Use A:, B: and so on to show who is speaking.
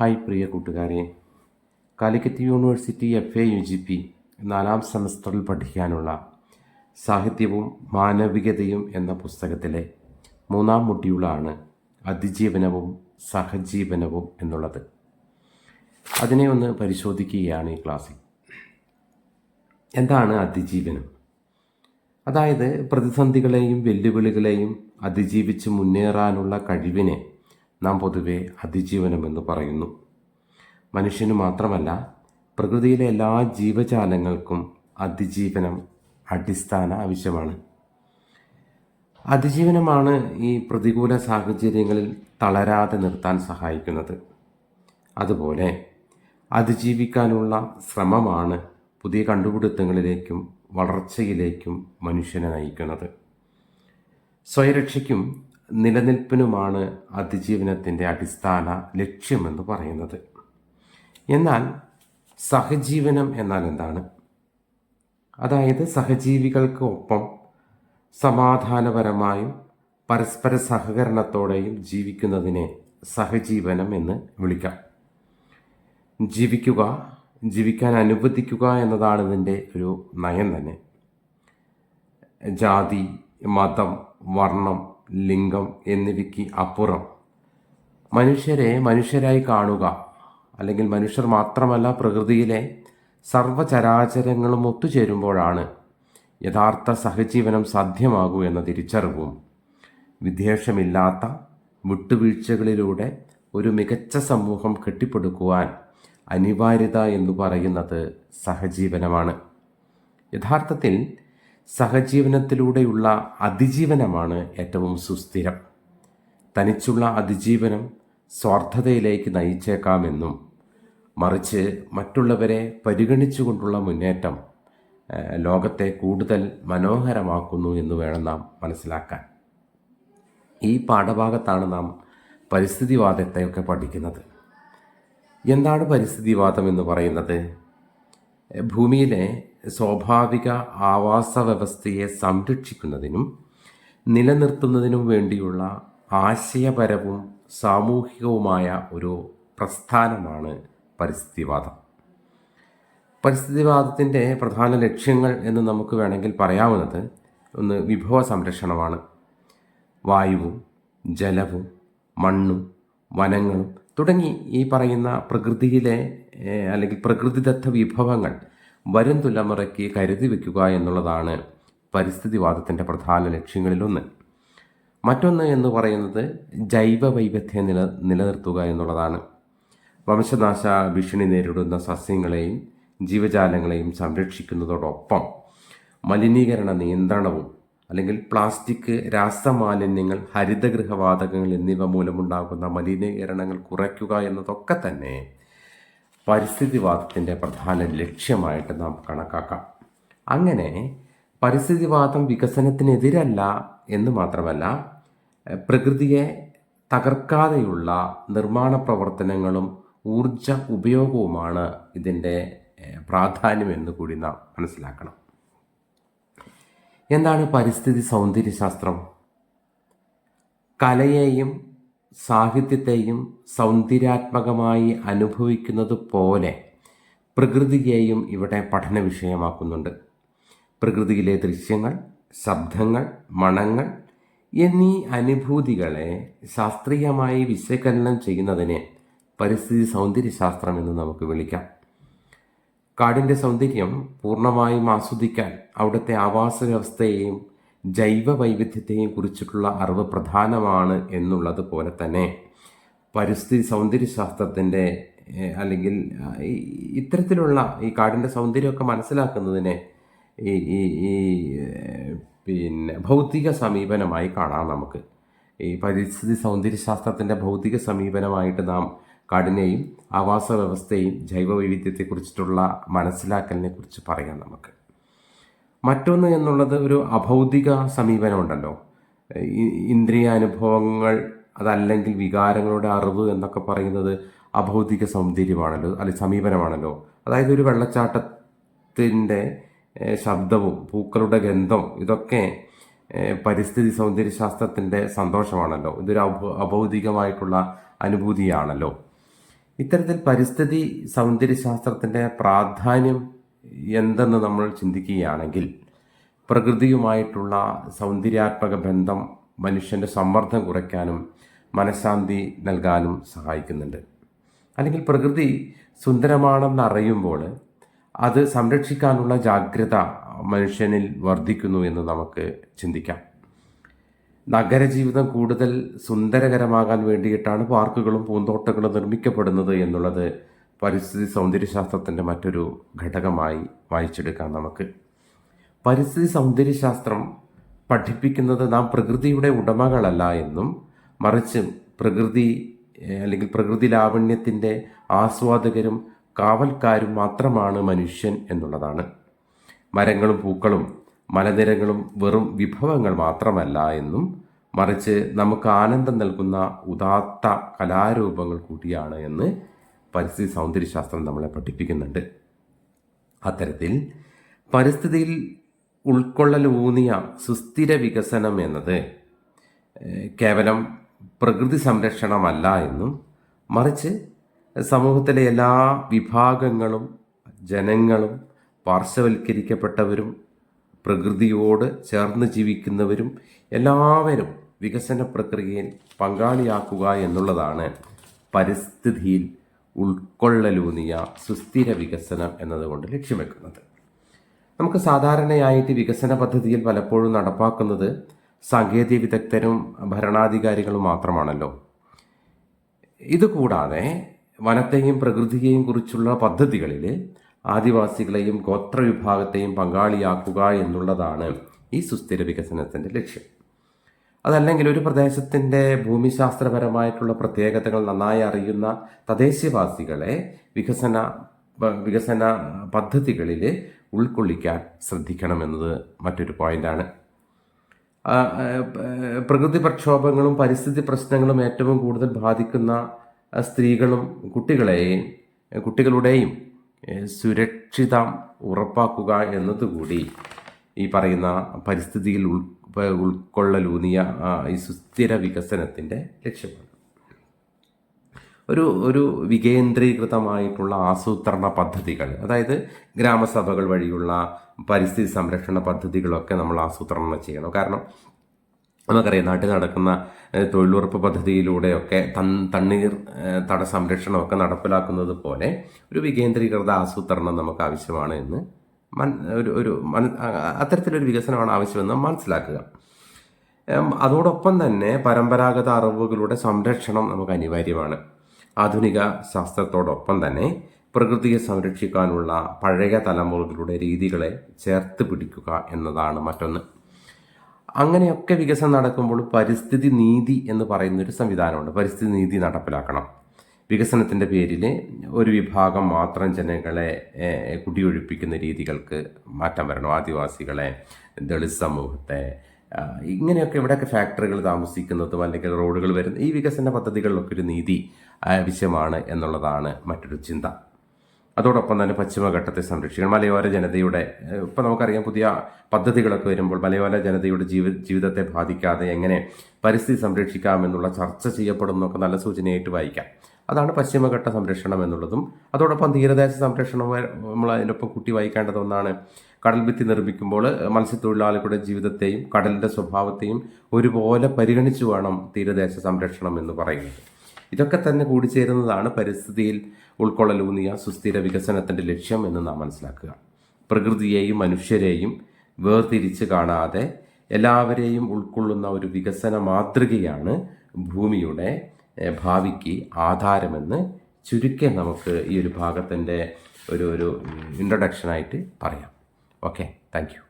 A: Hi പ്രിയ കൂട്ടുകാരെ. Calicut university F A U G P നാലാം സെമസ്റ്ററിൽ പഠിക്കാനുള്ള സാഹിത്യവും മാനവികതയും എന്ന പുസ്തകത്തിലെ മൂന്നാം മൊഡ്യൂളാണ് അതിജീവനവും സഹജീവനവും എന്നുള്ളത്. അതിനെ ഒന്ന് പരിശോധിക്കുകയാണ് ഈ ക്ലാസ്സിൽ. എന്താണ് അതിജീവനം? അതായത് പ്രതിസന്ധികളെയും വെല്ലുവിളികളെയും അതിജീവിച്ച് മുന്നേറാനുള്ള കഴിവിനെ നാം പൊതുവെ അതിജീവനമെന്ന് പറയുന്നു. മനുഷ്യന് മാത്രമല്ല പ്രകൃതിയിലെ എല്ലാ ജീവജാലങ്ങൾക്കും അതിജീവനം അടിസ്ഥാന ആവശ്യമാണ്. അതിജീവനമാണ് ഈ പ്രതികൂല സാഹചര്യങ്ങളിൽ തളരാതെ നിർത്താൻ സഹായിക്കുന്നത്. അതുപോലെ അതിജീവിക്കാനുള്ള ശ്രമമാണ് പുതിയ കണ്ടുപിടുത്തങ്ങളിലേക്കും വളർച്ചയിലേക്കും മനുഷ്യനെ നയിക്കുന്നത്. സ്വയരക്ഷയ്ക്കും നിലനിൽപ്പിനുമാണ് അതിജീവനത്തിന്റെ അടിസ്ഥാന ലക്ഷ്യമെന്ന് പറയുന്നത്. എന്നാൽ സഹജീവനം എന്നാൽ എന്താണ്? അതായത് സഹജീവികൾക്ക് ഒപ്പം സമാധാനപരമായും പരസ്പര സഹകരണത്തോടെയും ജീവിക്കുന്നതിനെ സഹജീവനം എന്ന് വിളിക്കാം. ജീവിക്കുക ജീവിക്കാൻ അനുവദിക്കുക എന്നതാണ് ഇതിന്റെ ഒരു നയം തന്നെ. ജാതി മതം വർണം ലിംഗം എന്നിവയ്ക്ക് അപ്പുറം. മനുഷ്യരെ മനുഷ്യരായി കാണുക അല്ലെങ്കിൽ മനുഷ്യർ മാത്രമല്ല പ്രകൃതിയിലെ സർവചരാചരങ്ങളും ഒത്തുചേരുമ്പോഴാണ് യഥാർത്ഥ സഹജീവനം സാധ്യമാകൂ എന്ന തിരിച്ചറിവും. വിദ്വേഷമില്ലാത്ത വിട്ടുവീഴ്ചകളിലൂടെ ഒരു മികച്ച സമൂഹം കെട്ടിപ്പടുക്കുവാൻ അനിവാര്യത എന്ന് പറയുന്നത് സഹജീവനമാണ്. യഥാർത്ഥത്തിൽ സഹജീവനത്തിലൂടെയുള്ള അതിജീവനമാണ് ഏറ്റവും സുസ്ഥിരം. തനിച്ചുള്ള അതിജീവനം സ്വാർത്ഥതയിലേക്ക് നയിച്ചേക്കാമെന്നും മറിച്ച് മറ്റുള്ളവരെ പരിഗണിച്ചുകൊണ്ടുള്ള മുന്നേറ്റം ലോകത്തെ കൂടുതൽ മനോഹരമാക്കുന്നു എന്ന് വേണം നാം മനസ്സിലാക്കാൻ. ഈ പാഠഭാഗത്താണ് നാം പരിസ്ഥിതിവാദത്തെയൊക്കെ പഠിക്കുന്നത്. എന്താണ് പരിസ്ഥിതിവാദം എന്ന് പറയുന്നത്? ഭൂമിയിലെ സ്വാഭാവിക ആവാസ വ്യവസ്ഥയെ സംരക്ഷിക്കുന്നതിനും നിലനിർത്തുന്നതിനും വേണ്ടിയുള്ള ആശയപരവും സാമൂഹികവുമായ ഒരു പ്രസ്ഥാനമാണ് പരിസ്ഥിതിവാദം. പരിസ്ഥിതിവാദത്തിന്റെ പ്രധാന ലക്ഷ്യങ്ങൾ എന്ന് നമുക്ക് വേണമെങ്കിൽ പറയാവുന്നത് ഒന്ന് വിഭവ സംരക്ഷണമാണ്. വായുവും ജലവും മണ്ണും വനങ്ങളും തുടങ്ങി ഈ പറയുന്ന പ്രകൃതിയിലെ അല്ലെങ്കിൽ പ്രകൃതിദത്ത വിഭവങ്ങൾ വരും തലമുറയ്ക്ക് കരുതി വയ്ക്കുക എന്നുള്ളതാണ് പരിസ്ഥിതിവാദത്തിന്റെ പ്രധാന ലക്ഷ്യങ്ങളിലൊന്ന്. മറ്റൊന്ന് എന്ന് പറയുന്നത് ജൈവ വൈവിധ്യം നില നിലനിർത്തുക എന്നുള്ളതാണ്. വംശനാശ ഭീഷണി നേരിടുന്ന സസ്യങ്ങളെയും ജീവജാലങ്ങളെയും സംരക്ഷിക്കുന്നതോടൊപ്പം മലിനീകരണ നിയന്ത്രണവും അല്ലെങ്കിൽ പ്ലാസ്റ്റിക് രാസമാലിന്യങ്ങൾ ഹരിതഗൃഹവാതകങ്ങൾ എന്നിവ മൂലമുണ്ടാകുന്ന മലിനീകരണങ്ങൾ കുറയ്ക്കുക എന്നതൊക്കെ തന്നെ പരിസ്ഥിതിവാദത്തിന്റെ പ്രധാന ലക്ഷ്യമായിട്ട് നാം കണക്കാക്കാം. അങ്ങനെ പരിസ്ഥിതിവാദം വികസനത്തിനെതിരല്ല എന്ന് മാത്രമല്ല പ്രകൃതിയെ തകർക്കാതെയുള്ള നിർമ്മാണ പ്രവർത്തനങ്ങളും ഊർജ ഉപയോഗവുമാണ് ഇതിന്റെ എഹ്, പ്രാധാന്യം എന്ന് കൂടി നാം മനസ്സിലാക്കണം. എന്താണ് പരിസ്ഥിതി സൗന്ദര്യശാസ്ത്രം? കലയെയും സാഹിത്യത്തെയും സൗന്ദര്യാത്മകമായി അനുഭവിക്കുന്നത് പോലെ പ്രകൃതിയെയും ഇവിടെ പഠന വിഷയമാക്കുന്നുണ്ട് പ്രകൃതിയിലെ ദൃശ്യങ്ങൾ ശബ്ദങ്ങൾ മണങ്ങൾ എന്നീ അനുഭൂതികളെ ശാസ്ത്രീയമായി വിശകലനം ചെയ്യുന്നതിനെ പരിസ്ഥിതി സൗന്ദര്യശാസ്ത്രം എന്ന് നമുക്ക് വിളിക്കാം. കാടിന്റെ സൗന്ദര്യം പൂർണമായും ആസ്വദിക്കാൻ അവിടുത്തെ ആവാസ വ്യവസ്ഥയെയും ജൈവ വൈവിധ്യത്തെയും കുറിച്ചിട്ടുള്ള അറിവ് പ്രധാനമാണ് എന്നുള്ളത് പോലെ തന്നെ പരിസ്ഥിതി സൗന്ദര്യശാസ്ത്രത്തിന്റെ അല്ലെങ്കിൽ ഇത്തരത്തിലുള്ള ഈ കാടിന്റെ സൗന്ദര്യമൊക്കെ മനസ്സിലാക്കുന്നതിനെ ഈ ഈ പിന്നെ ഭൗതിക സമീപനമായി കാണാം നമുക്ക്. ഈ പരിസ്ഥിതി സൗന്ദര്യശാസ്ത്രത്തിന്റെ ഭൗതിക സമീപനമായിട്ട് നാം കാടിനെയും ആവാസ വ്യവസ്ഥയും ജൈവ വൈവിധ്യത്തെക്കുറിച്ചിട്ടുള്ള മനസ്സിലാക്കലിനെ കുറിച്ച് പറയാം നമുക്ക്. മറ്റൊന്ന് എന്നുള്ളത് ഒരു അഭൗതിക സമീപനമുണ്ടല്ലോ. ഇന്ദ്രിയാനുഭവങ്ങൾ അതല്ലെങ്കിൽ വികാരങ്ങളുടെ അറിവ് എന്നൊക്കെ പറയുന്നത് അഭൗതിക സൗന്ദര്യമാണല്ലോ അല്ലെങ്കിൽ സമീപനമാണല്ലോ. അതായത് ഒരു വെള്ളച്ചാട്ടത്തിന്റെ ശബ്ദവും പൂക്കളുടെ ഗന്ധം ഇതൊക്കെ പരിസ്ഥിതി സൗന്ദര്യശാസ്ത്രത്തിന്റെ സന്തോഷമാണല്ലോ. ഇതൊരു അഭ അഭൗതികമായിട്ടുള്ള അനുഭൂതിയാണല്ലോ. ഇത്തരത്തിൽ പരിസ്ഥിതി സൗന്ദര്യശാസ്ത്രത്തിന്റെ പ്രാധാന്യം എന്തെന്ന് നമ്മൾ ചിന്തിക്കുകയാണെങ്കിൽ പ്രകൃതിയുമായിട്ടുള്ള സൗന്ദര്യാത്മക ബന്ധം മനുഷ്യന്റെ സമ്മർദ്ദം കുറയ്ക്കാനും മനഃശാന്തി നൽകാനും സഹായിക്കുന്നുണ്ട്. അല്ലെങ്കിൽ പ്രകൃതി സുന്ദരമാണെന്ന് അറിയുമ്പോൾ അത് സംരക്ഷിക്കാനുള്ള ജാഗ്രത മനുഷ്യനിൽ വർദ്ധിക്കുന്നു എന്ന് നമുക്ക് ചിന്തിക്കാം. നഗരജീവിതം കൂടുതൽ സുന്ദരകരമാകാൻ വേണ്ടിയിട്ടാണ് പാർക്കുകളും പൂന്തോട്ടങ്ങളും നിർമ്മിക്കപ്പെടുന്നത് എന്നുള്ളത് പരിസ്ഥിതി സൗന്ദര്യശാസ്ത്രത്തിന്റെ മറ്റൊരു ഘടകമായി വായിച്ചെടുക്കാം നമുക്ക്. പരിസ്ഥിതി സൗന്ദര്യശാസ്ത്രം പഠിപ്പിക്കുന്നത് നാം പ്രകൃതിയുടെ ഉടമകളല്ല എന്നും മറിച്ച് പ്രകൃതി അല്ലെങ്കിൽ പ്രകൃതി ലാവണ്യത്തിന്റെ ആസ്വാദകരും കാവൽക്കാരും മാത്രമാണ് മനുഷ്യൻ എന്നുള്ളതാണ്. മരങ്ങളും പൂക്കളും മലനിരകളും വെറും വിഭവങ്ങൾ മാത്രമല്ല എന്നും മറിച്ച് നമുക്ക് ആനന്ദം നൽകുന്ന ഉദാത്ത കലാരൂപങ്ങൾ കൂടിയാണ് എന്ന് പരിസ്ഥിതി സൗന്ദര്യശാസ്ത്രം നമ്മളെ പഠിപ്പിക്കുന്നുണ്ട്. അത്തരത്തിൽ പരിസ്ഥിതിയിൽ ഉൾക്കൊള്ളലൂന്നിയ സുസ്ഥിര വികസനം എന്നത് കേവലം പ്രകൃതി സംരക്ഷണമല്ല എന്നും മറിച്ച് സമൂഹത്തിലെ എല്ലാ വിഭാഗങ്ങളും ജനങ്ങളും പാർശ്വവൽക്കരിക്കപ്പെട്ടവരും പ്രകൃതിയോട് ചേർന്ന് ജീവിക്കുന്നവരും എല്ലാവരും വികസന പ്രക്രിയയിൽ പങ്കാളിയാക്കുക എന്നുള്ളതാണ് പരിസ്ഥിതിയിൽ ഉൾക്കൊള്ളലൂന്നിയ സുസ്ഥിര വികസനം എന്നതുകൊണ്ട് ലക്ഷ്യം വെക്കുന്നത്. നമുക്ക് സാധാരണയായിട്ട് വികസന പദ്ധതിയിൽ പലപ്പോഴും നടപ്പാക്കുന്നത് സാങ്കേതിക വിദഗ്ധരും ഭരണാധികാരികളും മാത്രമാണല്ലോ. ഇതുകൂടാതെ വനത്തെയും പ്രകൃതിയെയും കുറിച്ചുള്ള പദ്ധതികളിൽ ആദിവാസികളെയും ഗോത്രവിഭാഗത്തെയും പങ്കാളിയാക്കുക എന്നുള്ളതാണ് ഈ സുസ്ഥിര വികസനത്തിന്റെ ലക്ഷ്യം. അതല്ലെങ്കിൽ ഒരു പ്രദേശത്തിന്റെ ഭൂമിശാസ്ത്രപരമായിട്ടുള്ള പ്രത്യേകതകൾ നന്നായി അറിയുന്ന തദ്ദേശവാസികളെ വികസന വികസന പദ്ധതികളിൽ ഉൾക്കൊള്ളിക്കാൻ ശ്രദ്ധിക്കണമെന്നത് മറ്റൊരു ആ, പ്രകൃതി പ്രക്ഷോഭങ്ങളും പരിസ്ഥിതി പ്രശ്നങ്ങളും ഏറ്റവും കൂടുതൽ ബാധിക്കുന്ന സ്ത്രീകളും കുട്ടികളെയും കുട്ടികളുടെയും സുരക്ഷിതം ഉറപ്പാക്കുക എന്നതുകൂടി ഈ പറയുന്ന പരിസ്ഥിതിയിൽ ഉൾ ഉൾക്കൊള്ളലൂന്നിയ ഈ സുസ്ഥിര വികസനത്തിന്റെ ലക്ഷ്യമാണ്. ഒരു ഒരു വികേന്ദ്രീകൃതമായിട്ടുള്ള ആസൂത്രണ പദ്ധതികൾ അതായത് ഗ്രാമസഭകൾ വഴിയുള്ള പരിസ്ഥിതി സംരക്ഷണ പദ്ധതികളൊക്കെ നമ്മൾ ആസൂത്രണം ചെയ്യണം. കാരണം നമുക്കറിയാം നാട്ടിൽ നടക്കുന്ന തൊഴിലുറപ്പ് പദ്ധതിയിലൂടെയൊക്കെ തൺ തണ്ണീർ തട സംരക്ഷണമൊക്കെ നടപ്പിലാക്കുന്നത് പോലെ ഒരു വികേന്ദ്രീകൃത ആസൂത്രണം നമുക്ക് ആവശ്യമാണ് എന്ന് മൻ ഒരു ഒരു അത്തരത്തിലൊരു വികസനമാണ് ആവശ്യമെന്ന് മനസ്സിലാക്കുക. അതോടൊപ്പം തന്നെ പരമ്പരാഗത അറിവുകളുടെ സംരക്ഷണം നമുക്ക് അനിവാര്യമാണ്. ആധുനിക ശാസ്ത്രത്തോടൊപ്പം തന്നെ പ്രകൃതിയെ സംരക്ഷിക്കാനുള്ള പഴയ തലമുറകളുടെ രീതികളെ ചേർത്ത് പിടിക്കുക എന്നതാണ് മറ്റൊന്ന്. അങ്ങനെയൊക്കെ വികസനം നടക്കുമ്പോൾ പരിസ്ഥിതി നീതി എന്ന് പറയുന്നൊരു സംവിധാനമുണ്ട്. പരിസ്ഥിതി നീതി നടപ്പിലാക്കണം. വികസനത്തിന്റെ പേരിൽ ഒരു വിഭാഗം മാത്രം ജനങ്ങളെ കുടിയൊഴിപ്പിക്കുന്ന രീതികൾക്ക് മാറ്റം വരണം. ആദിവാസികളെ ദളിത് സമൂഹത്തെ ഇങ്ങനെയൊക്കെ ഇവിടെയൊക്കെ ഫാക്ടറികൾ താമസിക്കുന്നതും അല്ലെങ്കിൽ റോഡുകൾ വരുന്ന ഈ വികസന പദ്ധതികളിലൊക്കെ ഒരു നീതി ആവശ്യമാണ് എന്നുള്ളതാണ് മറ്റൊരു ചിന്ത. അതോടൊപ്പം തന്നെ പശ്ചിമഘട്ടത്തെ സംരക്ഷിക്കണം. മലയോര ജനതയുടെ ഇപ്പം നമുക്കറിയാം പുതിയ പദ്ധതികളൊക്കെ വരുമ്പോൾ മലയോര ജനതയുടെ ജീവി ജീവിതത്തെ ബാധിക്കാതെ എങ്ങനെ പരിസ്ഥിതി സംരക്ഷിക്കാമെന്നുള്ള ചർച്ച ചെയ്യപ്പെടുന്നൊക്കെ നല്ല സൂചനയായിട്ട് വായിക്കാം. അതാണ് പശ്ചിമഘട്ട സംരക്ഷണം എന്നുള്ളതും അതോടൊപ്പം തീരദേശ സംരക്ഷണം നമ്മൾ അതിനൊപ്പം കുട്ടി വായിക്കേണ്ടത് ഒന്നാണ്. കടൽ ഭിത്തി നിർമ്മിക്കുമ്പോൾ മത്സ്യത്തൊഴിലാളികളുടെ ജീവിതത്തെയും കടലിന്റെ സ്വഭാവത്തെയും ഒരുപോലെ പരിഗണിച്ചു വേണം തീരദേശ സംരക്ഷണം എന്ന് പറയുന്നത്. ഇതൊക്കെ തന്നെ കൂടിച്ചേരുന്നതാണ് പരിസ്ഥിതിയിൽ ഉൾക്കൊള്ളലൂന്നിയ സുസ്ഥിര വികസനത്തിന്റെ ലക്ഷ്യം എന്ന് നാം മനസ്സിലാക്കുക. പ്രകൃതിയെയും മനുഷ്യരെയും വേർതിരിച്ച് കാണാതെ എല്ലാവരെയും ഉൾക്കൊള്ളുന്ന ഒരു വികസന മാതൃകയാണ് ഭൂമിയുടെ ഭാവിക്ക് ആധാരമെന്ന് ചുരുക്കെ നമുക്ക് ഈ ഒരു ഭാഗത്തിന്റെ ഒരു ഒരു ഇൻട്രൊഡക്ഷനായിട്ട് പറയാം. Okay thank